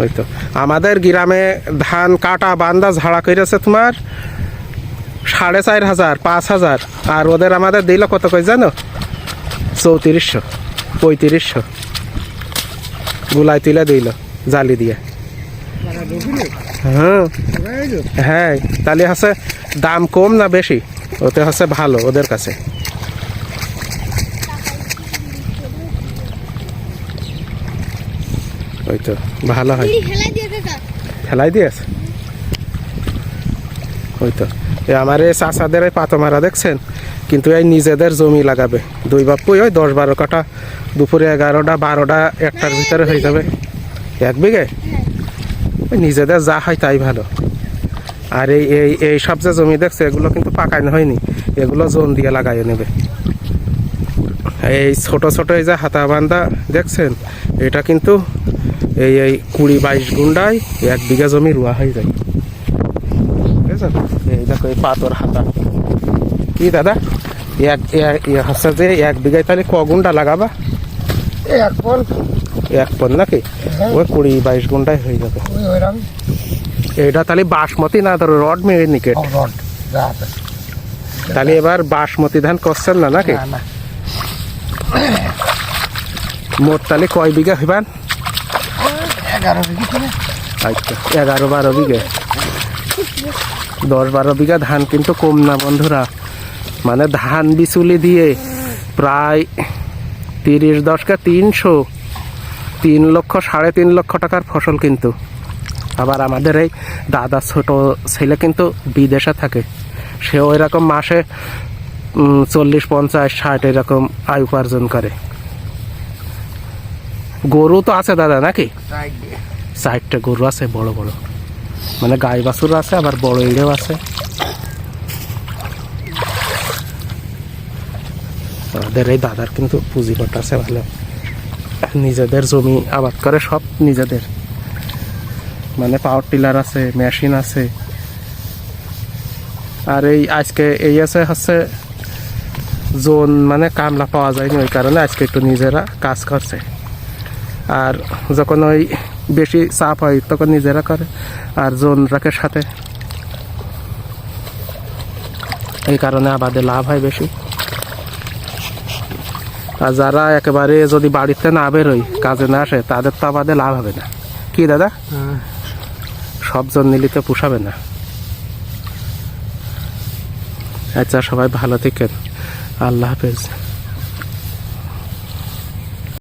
হয়তো। আমাদের গ্রামে ধান কাটা বান্দা ঝাড়া করেছে তোমার সাড়ে চার হাজার, পাঁচ হাজার, আর ওদের আমাদের দিল কত কই জানো? চৌত্রিশশো, পঁয়ত্রিশশো। গুলাই তুলে দিল, জালি দিয়ে। হ্যাঁ। হ্যাঁ তাহলে হচ্ছে দাম কম না বেশি? ওতে হচ্ছে ভালো ওদের কাছে। ওই তো ভালো হয়। খেলা দিয়ে দিয়েছে ওই তো আমার এই চাষাদের এই পাতো মারা দেখছেন? কিন্তু এই নিজেদের জমি লাগাবে। দুই বাপুই ওই দশ বারো কাটা দুপুরে এগারোটা বারোটা একটার ভিতরে হয়ে যাবে। এক বিঘে? ওই নিজেদের যা হয় তাই ভালো। আর এই এই এই সব যে জমি দেখছে এগুলো কিন্তু পাকানো হয়নি। এগুলো জোন দিয়ে লাগাইয়ে নেবে। এই ছোট ছোট এই যে হাতা বান্ধা দেখছেন এটা কিন্তু এই এই কুড়ি বাইশ গুন্ডায় এক বিঘা জমি রোয়া হয়ে যায়। বুঝেছেন এই দেখো এই পাতর হাতা। কি দাদা? এক হচ্ছে যে এক বিঘায় তাহলে ক গুন্ডা লাগাবা? এক পন। এক পন নাকি? ওই কুড়ি বাইশ গুন্ডায় হয়ে যাবে। এইটা তাহলে বাসমতি না ধরো রড মেরে নিকেট আছে। তাহলে এবার বাসমতি ধান করছেন না নাকি? মোট তাহলে কয় বিঘা হইবান? এগারো বিঘি আচ্ছা এগারো বারো বিঘে। দশ বারো বিঘা ধান কিন্তু কম না বন্ধুরা। মানে ধান বিচুলি দিয়ে প্রায় তিরিশ দশকে তিনশো, তিন লক্ষ, সাড়ে তিন লক্ষ টাকার ফসল কিন্তু। আবার আমাদের এই দাদা ছোট ছেলে কিন্তু বিদেশে থাকে। সেও এরকম মাসে চল্লিশ, পঞ্চাশ, ষাট এরকম আয় উপার্জন করে। গরু তো আছে দাদা নাকি? চারটে গরু আছে বড় বড়। মানে গাই বাছুর আছে আবার বড় ইড়েও আছে। আমাদের এই দাদার কিন্তু পুঁজিপট আছে ভালো। নিজেদের জমি আবাদ করে সব নিজেদের। মানে পাওয়ার টিলার আছে মেশিন আছে। আর এই আজকে এই আছে হচ্ছে জোন মানে কামলা পাওয়া যায়নি ওই কারণে আজকে একটু নিজেরা কাজ করছে। আর যখন ওই বেশি চাপ হয় তখন নিজেরা করে। আর জোন রাখে সাথে। এই কারণে আবাদে লাভ হয় বেশি। আর যারা একেবারে যদি বাড়িতে না বেরোয় কাজে না আসে তাদের তো আবাদে লাভ হবে না। কি দাদা? সব জন নিলে তো পোষাবে না। আচ্ছা সবাই ভালো থাকেন। আল্লাহ হাফেজ।